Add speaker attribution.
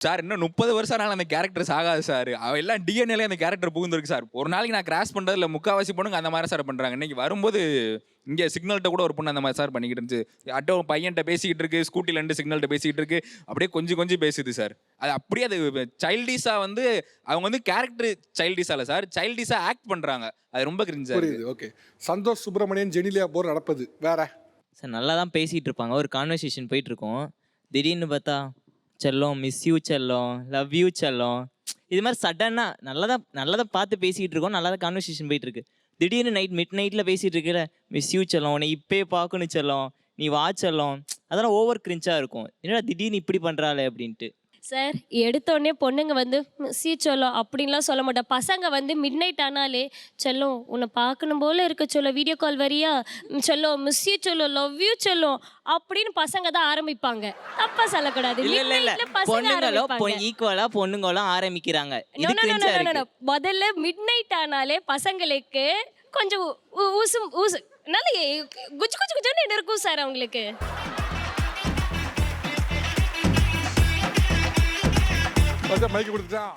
Speaker 1: Sir இன்னும் முப்பது வருஷம் ஆனாலும் அந்த கேரக்டர் ஆகாது சார் அவ எல்லாம் டிஎன்ஏல அந்த கேரக்டர் புகுந்துருக்கு சார் ஒரு நாளைக்கு நான் கிராஸ் பண்றதுல முக்காவாசி பொண்ணுங்க அந்த மாதிரி சார் பண்றாங்க. இன்னைக்கு வரும்போது இங்க சிக்னல்கிட்ட கூட ஒரு பொண்ணு அந்த மாதிரி சார் பண்ணிக்கிட்டு இருந்துச்சு. அட்டோ பையன்கிட்ட பேசிக்கிட்டு இருக்கு ஸ்கூட்டில இருந்து சிக்னல்கிட்ட பேசிக்கிட்டு இருக்கு. அப்படியே கொஞ்சம் கொஞ்சம் பேசுது சார் அது அப்படியே அது சைல்டிஷா வந்து அவங்க வந்து கேரக்டர் சைல்டிஷா இல்ல சார் சைல்டிஷா ஆக்ட் பண்றாங்க. அது ரொம்ப கிரிஞ்சா
Speaker 2: ஓகே சந்தோஷ் சுப்பிரமணியன் ஜெனிலியா போர் நடப்பது. வேற?
Speaker 3: சார் நல்லா தான் பேசிகிட்டு இருப்பாங்க. ஒரு கான்வர்சேஷன் போயிட்டு இருக்கோம். திடீர்னு பார்த்தா செல்லம் மிஸ் யூ செல்லம் லவ் யூ செல்லம். இது மாதிரி சடனாக நல்லதாக நல்லதாக பார்த்து பேசிகிட்டு இருக்கோம். நல்லா தான் கான்வர்சேஷன் போயிட்டு இருக்கு திடீர்னு நைட் மிட் நைட்டில் பேசிகிட்டு இருக்கிற மிஸ் யூ செல்லம் உன்னை இப்பயே பார்க்கணும் செல்லம் நீ வா செல்லம். அதெல்லாம் ஓவர் கிரிஞ்சாக இருக்கும். என்னடா திடீர்னு இப்படி பண்ணுறாளே அப்படின்ட்டு.
Speaker 4: சார் எடுத்தோடனே பொண்ணுங்க வந்து சி சொல்லும் அப்படின்லாம் சொல்ல மாட்டேன் பசங்க வந்து மிட் நைட் ஆனாலே சொல்லும் உன்னை பார்க்கணும் போல இருக்க சொல்ல வீடியோ கால் வரியா? சொல்லும் மிஸ் யூ சொல்லும் லவ் யூ சொல்லும் அப்படின்னு பசங்க தான் ஆரம்பிப்பாங்க. தப்பா சொல்லக்கூடாது.
Speaker 3: இல்ல இல்ல இல்ல. பொண்ணுங்களோ. ஈக்குவலா பொண்ணுங்களும் ஆரம்பிக்கிறாங்க.
Speaker 4: முதல்ல மிட் நைட் ஆனாலே பசங்களுக்கு கொஞ்சம் ஊசும் ஊசு நல்ல குச்சு குச்சு குச்சுன்னு இருக்கும் சார் அவங்களுக்கு.
Speaker 2: மைக்கு கொடுத்துட்டான்